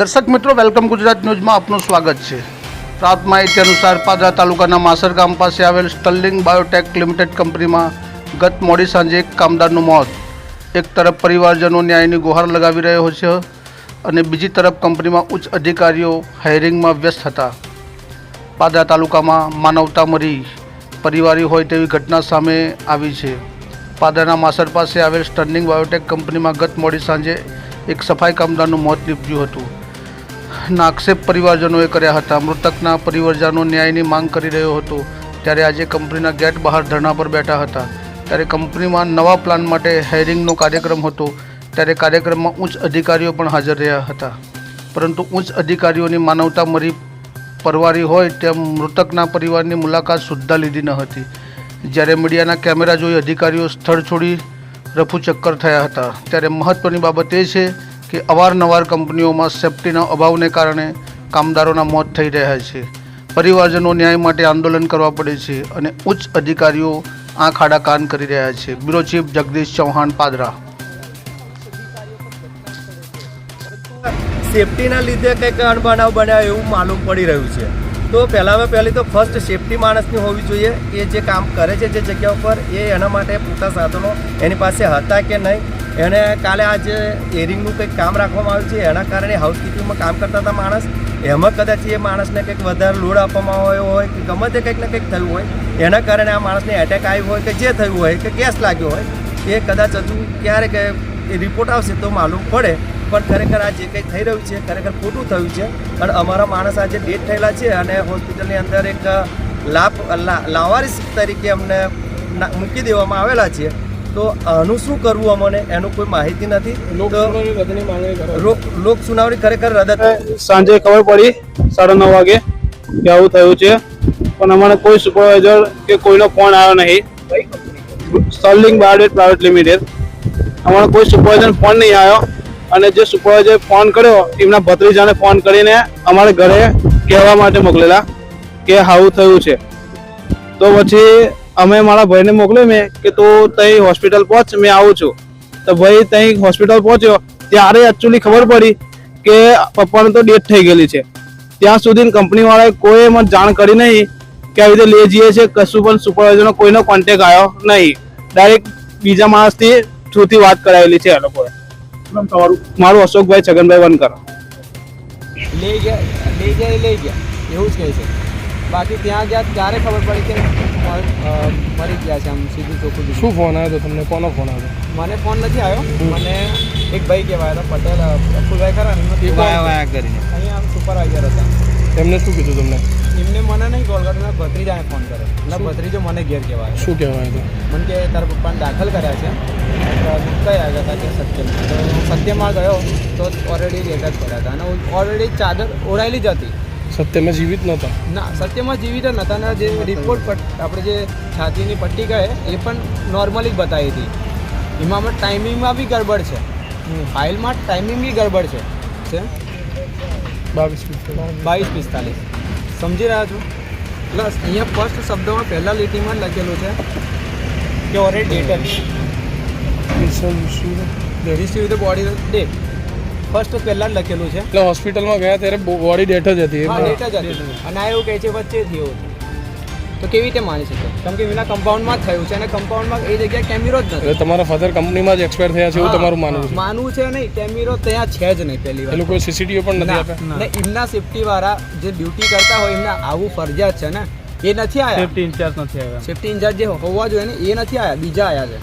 દર્શક મિત્રો, વેલકમ ગુજરાત ન્યૂઝમાં આપનું સ્વાગત છે. પ્રાપ્ત માહિતી અનુસાર પાદરા તાલુકાના માસર ગામ પાસે આવેલ સ્ટર્લિંગ બાયોટેક લિમિટેડ કંપનીમાં ગત મોડી સાંજે એક કામદારનું મોત. એક તરફ પરિવારજનો ન્યાયની ગુહાર લગાવી રહ્યો છે અને બીજી તરફ કંપનીમાં ઉચ્ચ અધિકારીઓ હાયરિંગમાં વ્યસ્ત હતા. પાદરા તાલુકામાં માનવતા મરી પરિવારી હોય તેવી ઘટના સામે આવી છે. પાદરાના માસર પાસે આવેલ સ્ટર્લિંગ બાયોટેક કંપનીમાં ગત મોડી સાંજે એક સફાઈ કામદારનું મોત નીપજ્યું હતું. ના આક્ષેપ પરિવારજનોએ કર્યા હતા. મૃતકના પરિવારજનો ન્યાયની માંગ કરી રહ્યો હતો. ત્યારે આજે કંપનીના ગેટ બહાર ધરણા પર બેઠા હતા. ત્યારે કંપનીમાં નવા પ્લાન માટે હાયરિંગનો કાર્યક્રમ હતો. ત્યારે કાર્યક્રમમાં ઉચ્ચ અધિકારીઓ પણ હાજર રહ્યા હતા. પરંતુ ઉચ્ચ અધિકારીઓની માનવતા મરી પરવારી હોય તેમ મૃતકના પરિવારની મુલાકાત સુદ્ધા લીધી ન હતી. જ્યારે મીડિયાના કેમેરા જોઈ અધિકારીઓ સ્થળ છોડી રફુચક્કર થયા હતા. ત્યારે મહત્ત્વની બાબત એ છે કે અવારનવાર કંપનીઓમાં સેફટીના અભાવને કારણે કામદારોના મોત થઈ રહ્યા છે. પરિવારજનો ન્યાય માટે આંદોલન કરવા પડે છે અને ઉચ્ચ અધિકારીઓ આંખ આડા કાન કરી રહ્યા છે. Bureau chief Jagdish Chauhan Padra. સેફટીના લીધે કંઈક અણબનાવ બન્યા એવું માલુમ પડી રહ્યું છે. તો પહેલાંમાં પહેલી તો ફર્સ્ટ સેફટી માણસની હોવી જોઈએ. એ જે કામ કરે છે, જે જગ્યા ઉપર, એ એના માટે પૂરતા સાધનો એની પાસે હતા કે નહીં? એને કાલે આ જે એરિંગનું કંઈક કામ રાખવામાં આવ્યું છે, એના કારણે હાઉસકીપિંગમાં કામ કરતા હતા માણસ. એમાં કદાચ એ માણસને કંઈક વધારે લોડ આપવામાં આવ્યો હોય કે ગમે તે કંઈક ને કંઈક થયું હોય, એના કારણે આ માણસને એટેક આવ્યો હોય કે જે થયું હોય કે ગેસ લાગ્યો હોય, એ કદાચ હજુ ક્યારેક રિપોર્ટ આવશે તો માલુમ પડે. પણ ખરેખર આ જે કંઈ થઈ રહ્યું છે ખરેખર ખોટું થયું છે. પણ અમારા માણસ આજે ડેટ થયેલા છે અને હોસ્પિટલની અંદર એક લાભ લા- લાવારીસ તરીકે અમને મૂકી દેવામાં આવેલા છે. તો આનું શું કરવું અમને એનું કોઈ માહિતી નથી. લોક લોક સુનાવણી ખરેખર રદ સાંજે ખબર પડી સાડા નવ વાગે કે આવું થયું છે. પણ અમારે કોઈ સુપરવાઇઝર કે કોઈનો ફોન આવ્યો નહીં. સ્ટર્લિંગ બાયોડેટ પ્રાઇવેટ લિમિટેડ અમારો કોઈ સુપરવાઇઝર ફોન નહીં આવ્યો. અને જે સુપરવાઇઝર ફોન કર્યો, એમના ભત્રીજાને ફોન કરીને અમારે ઘરે કહેવા માટે મોકલેલા કે આવું થયું છે. તો પછી અમે મારા ભાઈને મોકલ્યો મેં કે તું તઈ હોસ્પિટલ પહોંચ, મેં આવું છું. તો ભાઈ તઈ હોસ્પિટલ પહોંચ્યો, ત્યારે એકચ્યુઅલી ખબર પડી કે પપ્પાને તો ડેથ થઈ ગયેલી છે. ત્યાં સુધી કંપનીવાળાએ કોઈ એમાં જાણ કરી નહીં કે આવી રીતે લઈ જઈએ છે કશું પણ સુપરવાઇઝરનો કોઈનો કોન્ટેક આવ્યો નહીં. ડાયરેક્ટ બીજા માણસથી થ્રુથી વાત કરાવેલી છે એ લોકોએ. મારું અશોકભાઈ છગનભાઈ વનકર લઈ ગયા લઈ ગયા એ લઈ ગયા એવું જ કહે છે બાકી ત્યાં ગયા ત્યારે ખબર પડી કે મરી ગયા છે આમ સીધું ચોખ્ખું શું ફોન આવ્યો તો તમને કોનો ફોન આવ્યો મને ફોન નથી આવ્યો મને એક ભાઈ કહેવાય હતો પટેલ પ્રફુલભાઈ ખરા ને કરીને અહીંયા આમ સુપરવાઇઝર હતા એમને શું કીધું તમને એમને મને નહીં કોલ કર્યો મેં ભત્રીજાને ફોન કર્યો. એટલે ભત્રીજો મને ઘેર કહેવાય. શું કહેવાય તો? મને કે તારા પપ્પાને દાખલ કર્યા છે. કયા આવ્યા હતા કે સત્યમાં? તો સત્યમાં ગયો તો ઓલરેડી ડેટ જ પડ્યા હતા. અને ઓલરેડી ચાદર ઓળાયેલી જ હતી. સત્યમાં જીવિત નહોતા? ના સત્યમાં જીવિત જ નહોતા. અને જે રિપોર્ટ આપણે જે છાતીની પટ્ટી કહે એ પણ નોર્મલી જ બતાવી હતી. એમાં ટાઈમિંગમાં બી ગડબડ છે. ફાઇલમાં ટાઈમિંગ બી ગડબડ છે. બાવીસ. બાવીસ પિસ્તાલીસ. સમજી રહ્યા છો? પ્લસ અહીંયા ફર્સ્ટ શબ્દમાં પહેલાં લીટીમાં લખેલું છે કે ઓલરેડી ડેટ શું શું receive the body date first પહેલાં લખેલું છે. એટલે હોસ્પિટલમાં ગયા ત્યારે બોડી ડેટ જ હતી. એ ડેટ જ હતી. અને આ એવું કહે છે વચ્ચે થયું તો કેવી રીતે માની શકો? કેમ કે એના કમ્પાઉન્ડમાં જ થયું છે અને કમ્પાઉન્ડમાં એ જગ્યાએ કેમેરો જ નથી. એટલે તમારા ફાધર કંપનીમાં જ એક્સપાયર થયા છે એવું તમારું માનવું છે? માનવું છે નહીં. કેમેરો ત્યાં છે જ નહીં પહેલી એ વાર. લોકો સીસીટીવી પણ નથી આપ્યા? ને. એમના સેફટી વાળા જે ડ્યુટી કરતા હોય એમને આવું ફરજિયાત છે ને. એ નથી આવ્યા સેફટી ઇન્ચાર્જ નથી આવ્યા સેફટી ઇન્ચાર્જ જે હોવા જોઈએ ને એ નથી આવ્યા બીજા આવ્યા છે.